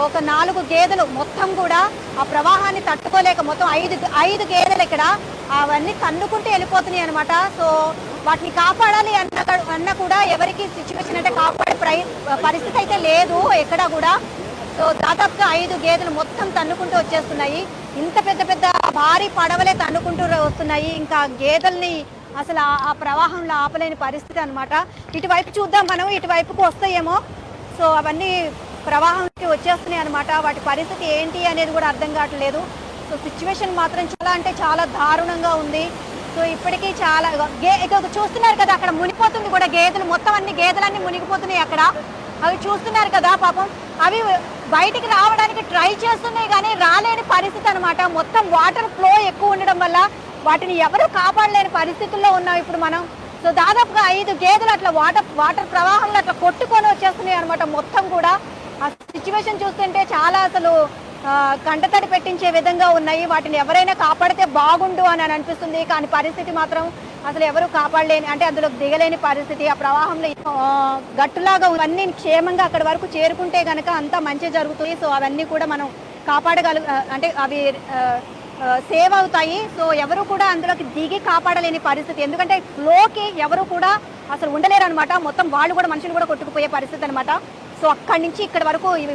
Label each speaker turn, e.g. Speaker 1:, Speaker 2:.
Speaker 1: ఒక నాలుగు గేదెలు మొత్తం కూడా ఆ ప్రవాహాన్ని తట్టుకోలేక మొత్తం ఐదు ఐదు గేదెలు ఇక్కడ అవన్నీ తన్నుకుంటూ వెళ్ళిపోతున్నాయి అనమాట సో వాటిని కాపాడాలి అన్న అన్న కూడా ఎవరికి సిచ్యువేషన్ అంటే కాపాడే ప్రై పరిస్థితి అయితే లేదు ఎక్కడా కూడా. సో దాదాపుగా ఐదు గేదెలు మొత్తం తన్నుకుంటూ వచ్చేస్తున్నాయి. ఇంత పెద్ద పెద్ద భారీ పడవలే తన్నుకుంటూ వస్తున్నాయి. ఇంకా గేదెల్ని అసలు ఆ- ప్రవాహంలో ఆపలేని పరిస్థితి అనమాట ఇటువైపు చూద్దాం మనం ఇటువైపుకు వస్తాయేమో. సో అవన్నీ ప్రవాహంకి వచ్చేస్తున్నాయి అనమాట వాటి పరిస్థితి ఏంటి అనేది కూడా అర్థం కావట్లేదు. సో సిచ్యువేషన్ మాత్రం చాలా అంటే చాలా దారుణంగా ఉంది. సో ఇప్పటికీ చాలా గే చూస్తున్నారు కదా అక్కడ మునిగిపోతుంది కూడా గేదెలు. మొత్తం అన్ని గేదెలన్నీ మునిగిపోతున్నాయి అక్కడ. అవి చూస్తున్నారు కదా పాపం. అవి బయటికి రావడానికి ట్రై చేస్తున్నాయి కానీ రాలేని పరిస్థితి అనమాట మొత్తం వాటర్ ఫ్లో ఎక్కువ ఉండడం వల్ల వాటిని ఎవరు కాపాడలేని పరిస్థితుల్లో ఉన్నాం ఇప్పుడు మనం. సో దాదాపుగా ఐదు గేదెలు అట్లా వాటర్ వాటర్ ప్రవాహంలో అట్లా కొట్టుకొని వచ్చేస్తున్నాయి అనమాట మొత్తం కూడా. ఆ సిచ్యువేషన్ చూస్తుంటే చాలా అసలు కంటతడి పెట్టించే విధంగా ఉన్నాయి. వాటిని ఎవరైనా కాపాడితే బాగుండు అని అనిపిస్తుంది. కానీ పరిస్థితి మాత్రం అసలు ఎవరు కాపాడలేని అంటే అందులో దిగలేని పరిస్థితి. ఆ ప్రవాహంలో గట్టులాగా అన్ని క్షేమంగా అక్కడ వరకు చేరుకుంటే గనక అంతా మంచి జరుగుతుంది. సో అవన్నీ కూడా మనం కాపాడగలు అంటే అవి సేవ్ అవుతాయి. సో ఎవరు కూడా అందులోకి దిగి కాపాడలేని పరిస్థితి. ఎందుకంటే లోకి ఎవరు కూడా అసలు ఉండలేరు అనమాట మొత్తం వాళ్ళు కూడా మనుషులు కూడా కొట్టుకుపోయే పరిస్థితి అనమాట సో అక్కడి నుంచి ఇక్కడ వరకు ఇవి